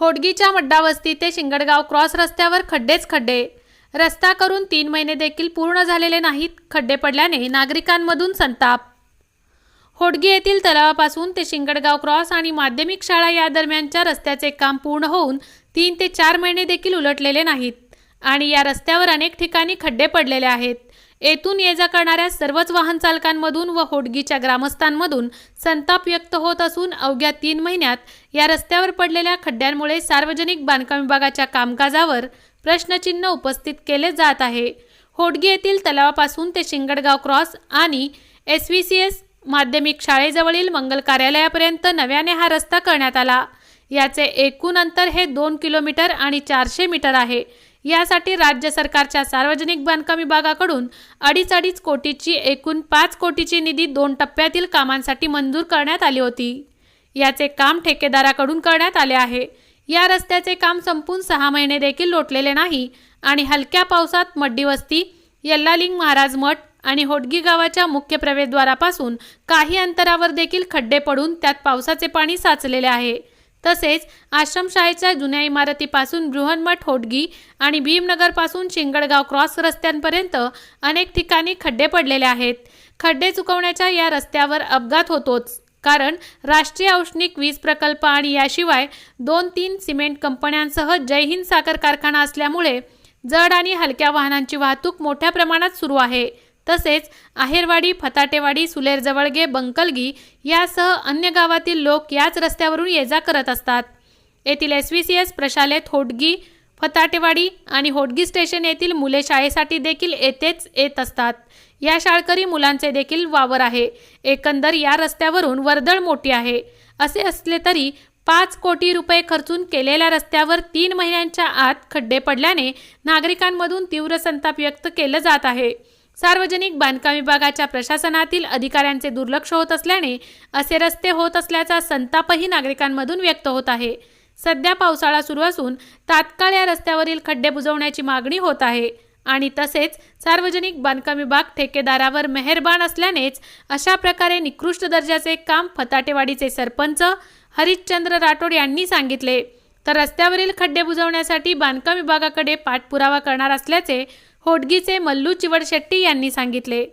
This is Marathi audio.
होडगीच्या मड्डावस्ती ते शिंगडगाव क्रॉस रस्त्यावर खड्डेच खड्डे. रस्ता करून तीन महिने देखील पूर्ण झालेले नाहीत खड्डे पडल्याने नागरिकांमधून संताप. होडगी येथील तलावापासून ते शिंगडगाव क्रॉस आणि माध्यमिक शाळा या दरम्यानच्या रस्त्याचे काम पूर्ण होऊन तीन ते चार महिने देखील उलटलेले नाहीत आणि या रस्त्यावर अनेक ठिकाणी खड्डे पडलेले आहेत. येथून ये जा करणाऱ्या सर्वच वाहन चालकांमधून व होडगीच्या ग्रामस्थांमधून संताप व्यक्त होत असून अवघ्या तीन महिन्यात या रस्त्यावर पडलेल्या खड्ड्यांमुळे सार्वजनिक बांधकाम विभागाच्या कामकाजावर प्रश्नचिन्ह उपस्थित केले जात आहे. होडगी येथील तलावापासून ते शिंगडगाव क्रॉस आणि एस व्ही सी एस माध्यमिक शाळेजवळील मंगल कार्यालयापर्यंत नव्याने हा रस्ता करण्यात आला. याचे एकूण अंतर हे दोन किलोमीटर आणि चारशे मीटर आहे. यासाठी राज्य सरकारच्या सार्वजनिक बांधकाम विभागाकडून अडीच अडीच कोटीची एकूण पाच कोटीची निधी दोन टप्प्यातील कामांसाठी मंजूर करण्यात आली होती. याचे काम ठेकेदाराकडून करण्यात आले आहे. या रस्त्याचे काम संपून सहा महिने देखील लोटलेले नाही आणि हलक्या पावसात मड्डी वस्ती यल्लालिंग महाराज मठ आणि होडगी गावाच्या मुख्य प्रवेशद्वारापासून काही अंतरावर देखील खड्डे पडून त्यात पावसाचे पाणी साचलेले आहे. तसेच आश्रमशाळेच्या जुन्या इमारतीपासून बृहन्मठ होडगी आणि भीमनगरपासून शिंगडगाव क्रॉस रस्त्यांपर्यंत अनेक ठिकाणी खड्डे पडलेले आहेत. खड्डे चुकवण्याच्या या रस्त्यावर अपघात होतोच कारण राष्ट्रीय औष्णिक वीज प्रकल्प आणि याशिवाय दोन तीन सिमेंट कंपन्यांसह जय हिंद साखर कारखाना असल्यामुळे जड आणि हलक्या वाहनांची वाहतूक मोठ्या प्रमाणात सुरू आहे. तसेच आहेरवाडी फताटेवाडी सुलेरजवळगे बंकलगी यासह अन्य गावातील लोक याच रस्त्यावरून ये जा करत असतात. येथील एस व्ही सी एस प्रशालेत होडगी फताटेवाडी आणि होडगी स्टेशन येथील मुले शाळेसाठी देखील येथेच येत असतात. या शाळकरी मुलांचे देखील वावर आहे. एकंदर या रस्त्यावरून वर्दळ मोठी आहे. असे असले तरी पाच कोटी रुपये खर्चून केलेल्या रस्त्यावर तीन महिन्यांच्या आत खड्डे पडल्याने नागरिकांमधून तीव्र संताप व्यक्त केलं जात आहे. सार्वजनिक बांधकाम विभागाच्या प्रशासनातील अधिकाऱ्यांचे दुर्लक्ष होत असल्याने असे रस्ते होत असल्याचा संतापही नागरिकांमधून व्यक्त होत आहे. सध्या पावसाळा सुरू असून तात्काळ या रस्त्यावरील खड्डे बुजवण्याची मागणी होत आहे आणि तसेच सार्वजनिक बांधकाम विभाग ठेकेदारावर मेहरबान असल्यानेच अशा प्रकारे निकृष्ट दर्जाचे काम फताटेवाडीचे सरपंच हरिश्चंद्र राठोड यांनी सांगितले. तर रस्त्यावरील खड्डे बुजवण्यासाठी बांधकाम विभागाकडे पाठपुरावा करणार असल्याचे होडगीचे मल्लू चिवड शेट्टी यांनी सांगितले.